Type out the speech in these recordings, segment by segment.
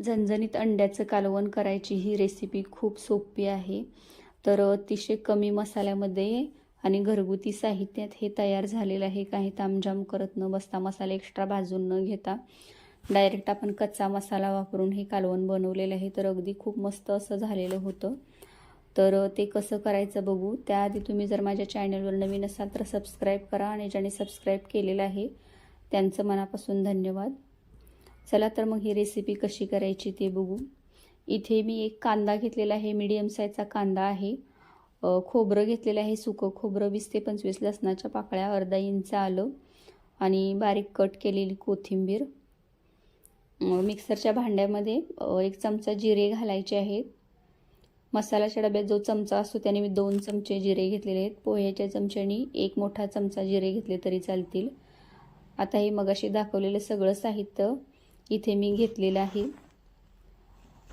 झणझणीत अंड्याचं कालवण करायची ही रेसिपी खूप सोपी आहे. तर अतिशय कमी मसाल्यामध्ये आणि घरगुती साहित्यात हे तयार झालेलं आहे. काही तामझाम करत न बसता मसाला एक्स्ट्रा भाजून न घेता डायरेक्ट आपण कच्चा मसाला वापरून हे कालवण बनवलेलं आहे. तर अगदी खूप मस्त असं झालेलं होतं. तर ते कसं करायचं बघू. त्याआधी तुम्ही जर माझ्या चॅनलवर नवीन असाल तर सबस्क्राईब करा आणि ज्याने सबस्क्राईब केलेलं आहे त्यांचं मनापासून धन्यवाद. चला तर मग ही रेसिपी कशी करायची ते बघू. इथे मी एक कांदा घेतलेला आहे मीडियम साईजचा कांदा आहे. खोबरं घेतलेलं आहे सुकं खोबरं वीस ते पंचवीस लसणाच्या पाकळ्या अर्धा इंच आलं. आणि बारीक कट केलेली कोथिंबीर. मिक्सरच्या भांड्यामध्ये एक चमचा जिरे घालायचे आहेत. मसाल्याच्या डब्यात जो चमचा असतो त्याने मी दोन चमचे जिरे घेतलेले आहेत. पोह्याच्या चमच्यानी एक मोठा चमचा जिरे घेतले तरी चालतील. आता हे मगाशी दाखवलेलं सगळं साहित्य इथे मी घेतलेलं आहे.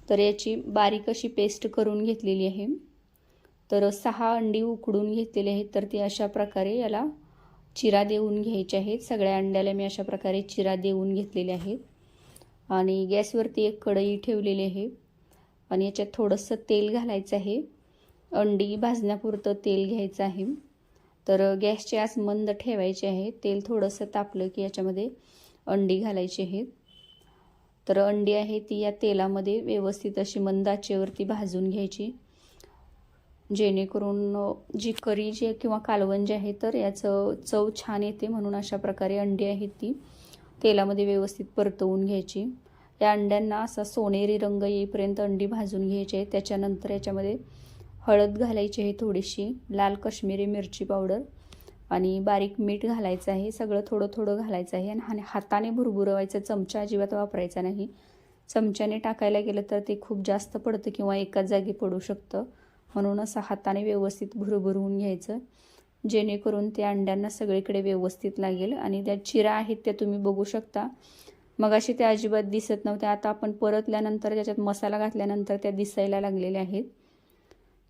तर याची बारीक अशी पेस्ट करून घेतलेली आहे. तर सहा अंडी उकडून घेतलेली आहेत. तर ती अशा प्रकारे याला चिरा देऊन घ्यायचे आहेत. सगळ्या अंड्याला मी अशा प्रकारे चिरा देऊन घेतलेले आहेत. आणि गॅसवरती एक कढई ठेवलेली आहे. आणि याच्यात थोडंसं तेल घालायचं आहे. अंडी भाजण्यापुरतं तेल घ्यायचं आहे. तर गॅसची आस मंद ठेवायची आहे. तेल थोडंसं तापलं की याच्यामध्ये अंडी घालायची आहेत. तर अंडी आहे ती या तेलामध्ये व्यवस्थित अशी मंद आचेवरती भाजून घ्यायची. जेणेकरून जी करी जी किंवा कालवण जे आहे तर याचं चव छान येते म्हणून अशा प्रकारे अंडी आहेत ती तेलामध्ये व्यवस्थित परतवून घ्यायची. या अंड्यांना असा सोनेरी रंग येईपर्यंत अंडी भाजून घ्यायची. आहे त्याच्यानंतर याच्यामध्ये हळद घालायची आहे थोडीशी लाल कश्मीरी मिरची पावडर आणि बारीक मीठ घालायचं आहे सगळं थोडं थोडं घालायचं आहे आणि हाताने भुरभुरवायचं चमचा अजिबात वापरायचा नाही. चमच्याने टाकायला गेलं तर ते खूप जास्त पडतं किंवा एकाच जागी पडू शकतं. म्हणून असं हाताने व्यवस्थित भुरभुरवून घ्यायचं. जेणेकरून त्या अंड्यांना सगळीकडे व्यवस्थित लागेल आणि त्या चिरा आहेत त्या तुम्ही बघू शकता. मगाशी त्या अजिबात दिसत नव्हत्या आता आपण परतल्यानंतर त्याच्यात मसाला घातल्यानंतर त्या दिसायला लागलेल्या आहेत.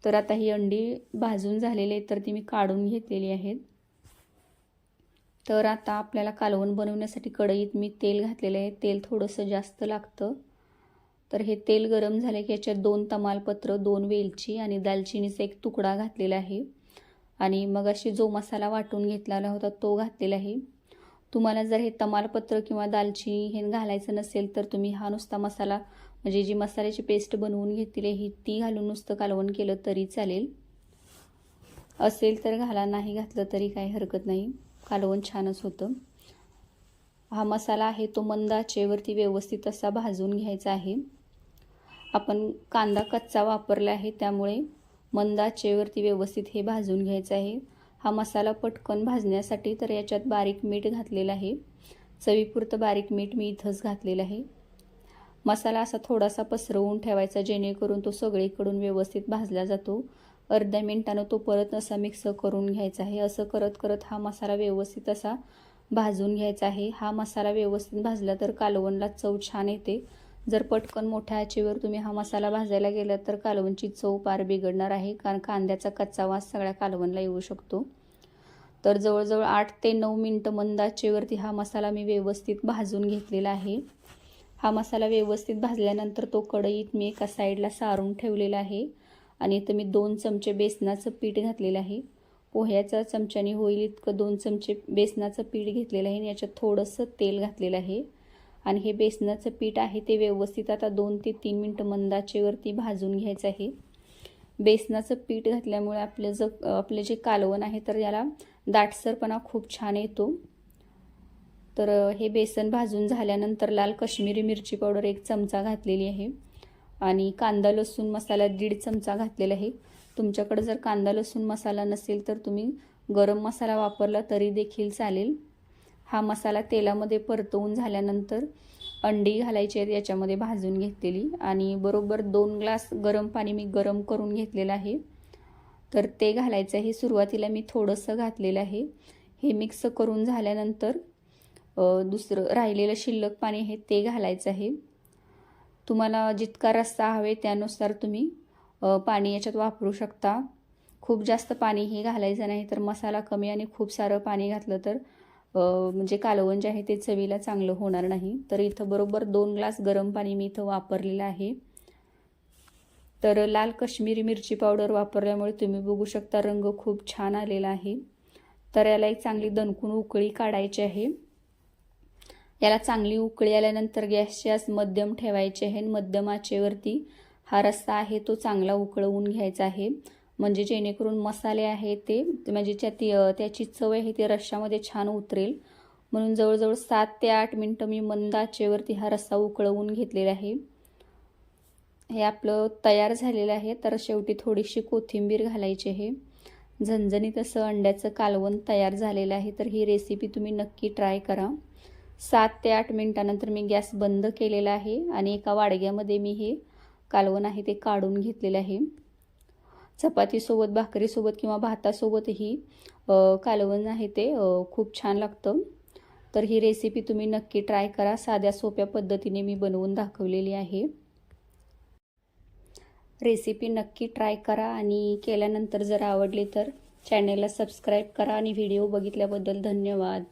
तर आता ही अंडी भाजून झालेली आहेत तर ती मी काढून घेतलेली आहेत. तर आता आपल्याला कालवण बनवण्यासाठी कढईत मी तेल घातलेलं आहे. तेल थोडंसं जास्त लागतं. तर हे तेल गरम झालं की याच्यात दोन तमालपत्र दोन वेलची आणि दालचिनीचा एक तुकडा घातलेला आहे. आणि मग अशी जो मसाला वाटून घेतलेला होता तो घातलेला आहे. तुम्हाला जर हे तमालपत्र किंवा दालचिनी हे घालायचं नसेल तर तुम्ही हा नुसता मसाला म्हणजे जी मसाल्याची पेस्ट बनवून घेतली ही ती घालून नुसतं कालवण केलं तरी चालेल. असेल तर घाला नाही घातलं तरी काही हरकत नाही. कालवण छानच होतं. हा मसाला आहे तो मंद आचेवरती व्यवस्थित असा भाजून घ्यायचा आहे. आपण कांदा कच्चा वापरला आहे त्यामुळे मंद आचेवरती व्यवस्थित हे भाजून घ्यायचं आहे. हा मसाला पटकन भाजण्यासाठी तर याच्यात बारीक मीठ घातलेलं आहे. चवीपुरतं बारीक मीठ मी इथंच घातलेलं आहे. मसाला असा थोडासा पसरवून ठेवायचा जेणेकरून तो सगळीकडून व्यवस्थित भाजला जातो. अर्ध्या मिनटानं तो परत असा मिक्स करून घ्यायचा आहे. असं करत करत हा मसाला व्यवस्थित असा भाजून घ्यायचा आहे. हा मसाला व्यवस्थित भाजला तर कालवणला चव छान येते. जर पटकन मोठ्या आचेवर तुम्ही हा मसाला भाजायला गेला तर कालवणची चव पार बिघडणार आहे. कारण कांद्याचा कच्चा वास सगळ्या कालवणला येऊ शकतो. तर जवळजवळ आठ ते नऊ मिनटं मंद आचेवरती हा मसाला मी व्यवस्थित भाजून घेतलेला आहे. हा मसाला व्यवस्थित भाजल्यानंतर तो कढईत मी एका साईडला सारून ठेवलेला आहे. आणि इथं मी दोन चमचे बेसनाचं पीठ घातलेलं आहे. पोह्याचा चमच्याने होईल इतकं दोन चमचे बेसनाचं पीठ घेतलेलं आहे आणि याच्यात थोडंसं तेल घातलेलं आहे. आणि हे बेसनाचं पीठ आहे ते व्यवस्थित आता दोन ते तीन मिनटं मंदाचेवरती भाजून घ्यायचं आहे. बेसनाचं पीठ घातल्यामुळे आपलं ज आपले जे कालवण आहे तर याला दाटसरपणा खूप छान येतो. तर हे बेसन भाजून झाल्यानंतर लाल कश्मीरी मिरची पावडर एक चमचा घातलेली आहे. आणि कांदा लसूण मसाला दीड चमचा घातलेला आहे. तुमच्याकडे जर कांदा लसूण मसाला नसेल तर तुम्ही गरम मसाला वापरला तरी देखील चालेल. हा मसाला तेलामध्ये परतवून झाल्यानंतर अंडी घालायची आहेत याच्यामध्ये भाजून घेतलेली. आणि बरोबर दोन ग्लास गरम पाणी मी गरम करून घेतलेलं आहे. तर ते घालायचं आहे. सुरुवातीला मी थोडंसं घातलेलं आहे. हे मिक्स करून झाल्यानंतर दुसरं राहिलेलं शिल्लक पाणी आहे ते घालायचं आहे. तुम्हाला जितका रस्सा हवे त्यानुसार तुम्ही पाणी याच्यात वापरू शकता. खूप जास्त पाणीही घालायचं नाही तर मसाला कमी आणि खूप सारं पाणी घातलं तर म्हणजे कालवण जे आहे ते चवीला चांगलं होणार नाही. तर इथं बरोबर दोन ग्लास गरम पाणी मी इथं वापरलेलं आहे. तर लाल कश्मीरी मिरची पावडर वापरल्यामुळे तुम्ही बघू शकता रंग खूप छान आलेला आहे. तर याला एक चांगली दणकून उकळी काढायची आहे. याला चांगली उकळी आल्यानंतर गॅसची आस मध्यम ठेवायची आहे आणि मध्यम आचेवरती हा रस्सा आहे तो चांगला उकळवून घ्यायचा आहे. म्हणजे जेणेकरून मसाले आहे ते म्हणजे त्या ती त्याची चव आहे ती रश्श्यामध्ये छान उतरेल. म्हणून जवळजवळ सात ते आठ मिनटं मी मंद आचेवरती हा रस्सा उकळवून घेतलेला आहे. हे आपलं तयार झालेलं आहे. तर शेवटी थोडीशी कोथिंबीर घालायची आहे. झणझणीत असं अंड्याचं कालवण तयार झालेलं आहे. तर ही रेसिपी तुम्ही नक्की ट्राय करा. सात ते आठ मिनटानंतर मी गॅस बंद केलेला आहे आणि एका वाडग्यामध्ये मी हे कालवण आहे ते काढून घेतलेलं आहे. चपातीसोबत भाकरीसोबत किंवा भातासोबतही कालवण आहे ते खूप छान लागतं. तर ही रेसिपी तुम्ही नक्की ट्राय करा. साध्या सोप्या पद्धतीने मी बनवून दाखवलेली आहे. रेसिपी नक्की ट्राय करा आणि केल्यानंतर जर आवडली तर चॅनेलला सबस्क्राईब करा आणि व्हिडिओ बघितल्याबद्दल धन्यवाद.